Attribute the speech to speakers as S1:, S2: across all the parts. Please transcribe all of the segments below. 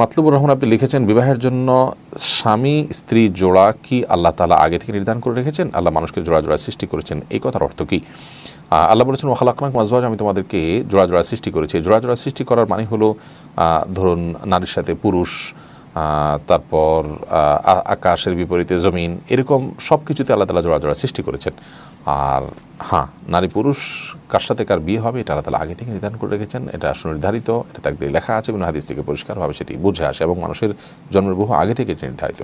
S1: মাতলুবুর রহমান, আপনি লিখেছেন, বিবাহের জন্য স্বামী, স্ত্রী জোড়া কি আল্লাহ তালা আগে থেকে নির্ধারণ করে রেখেছেন? আল্লাহ মানুষকে জোড়া জোড়া সৃষ্টি করেছেন। এই কথার অর্থ কি? আল্লাহ বলেছেন ওখালাকলাক মাজওয়াজ আমি তোমাদেরকে জোড়া জোড়া সৃষ্টি করেছি। জোড়া জোড়া সৃষ্টি করার মানে হলো ধরুন, নারীর সাথে পুরুষ তারপর আকাশের বিপরীতে জমিন, এরকম সব কিছুতে আল্লাহ তালা জোড়া জোড়া সৃষ্টি করেছেন। আর হ্যাঁ নারী পুরুষ কার সাথে কার বিয়ে হবে, এটা আল্লাহ তালা আগে থেকে নির্ধারণ করে রেখেছেন, এটা সুনির্ধারিত, এটা তাকদিরে লেখা আছে এবং হাদিস থেকে পরিষ্কারভাবে সেটি বুঝে আসে এবং মানুষের জন্মের বহু আগে থেকে এটি নির্ধারিত।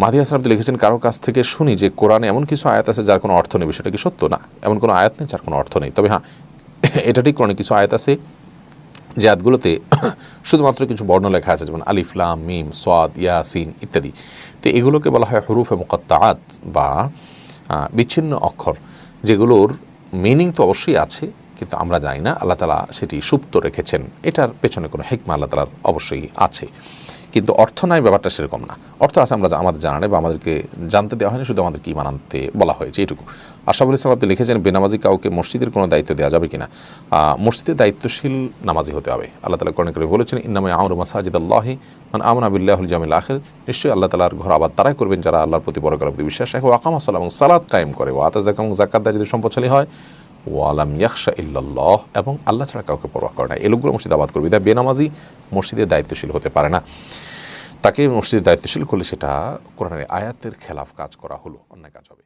S1: মাহাদি হাসান আপনি লিখেছেন, কারও কাছ থেকে শুনি যে কোরআনে এমন কিছু আয়াত আছে যার কোনো অর্থ নেই। সেটা কি সত্য? না, এমন কোনো আয়াত নেই যার কোনো অর্থ নেই। তবে হ্যাঁ এটা ঠিক কোরআনে কিছু আয়াত আছে যে আয়াতগুলোতে শুধুমাত্র কিছু বর্ণ লেখা আছে, যেমন আলিফলাম মিম সোয়াদ ইয়াসিন ইত্যাদি। তো এগুলোকে বলা হয় হরুফ মুকত্তাআত বা বিচ্ছিন্ন অক্ষর, যেগুলোর মিনিং তো অবশ্যই আছে, কিন্তু আমরা জানি না। আল্লাহ তালা সেটি সুপ্ত রেখেছেন। এটার পেছনে কোনো হেকমা আল্লাহ তালার অবশ্যই আছে। কিন্তু অর্থ নাই ব্যাপারটা সেরকম না। অর্থ আছে আমরা আমাদের জানা নেই বা আমাদেরকে জানতে দেওয়া হয়নি, শুধু আমাদেরকে ইমান আনতে বলা হয়েছে এইটুকু আশাফুল ইসলাম আপনি লিখেছেন, বেনামাজি কাউকে মসজিদের কোনো দায়িত্ব দেওয়া যাবে কিনা? মসজিদের দায়িত্বশীল নামাজি হতে হবে। আল্লাহ তালা করণে করে বলেছেন, ইন্নামে আমর মাসাজিদ আল্লাহি মানে আমন আবিল্লাহুল জামিল আখের। নিশ্চয়ই আল্লাহ তালার ঘর আবার তারাই করবেন যারা আল্লাহর প্রতি বড় প্রতি বিশ্বাস। রাখে ও আকাম আসসালাম এবং সালাদ কায়েম করে। ও আতা জাকাম জাকাত যদি সম্পদশালী হয় ওয়ালাম ইয়াকশা ইল্লাল্লাহ এবং আল্লাহ ছাড়া কাউকে পরোয়া করে না। এই লোকগুলো মসজিদ আবাদ করবে। বেনামাজি মসজিদের দায়িত্বশীল হতে পারে না। তাকে মসজিদের দায়িত্বশীল করলে সেটা কোরআনের আয়াতের খেলাফ কাজ করা হলো অন্যায় কাজ হবে।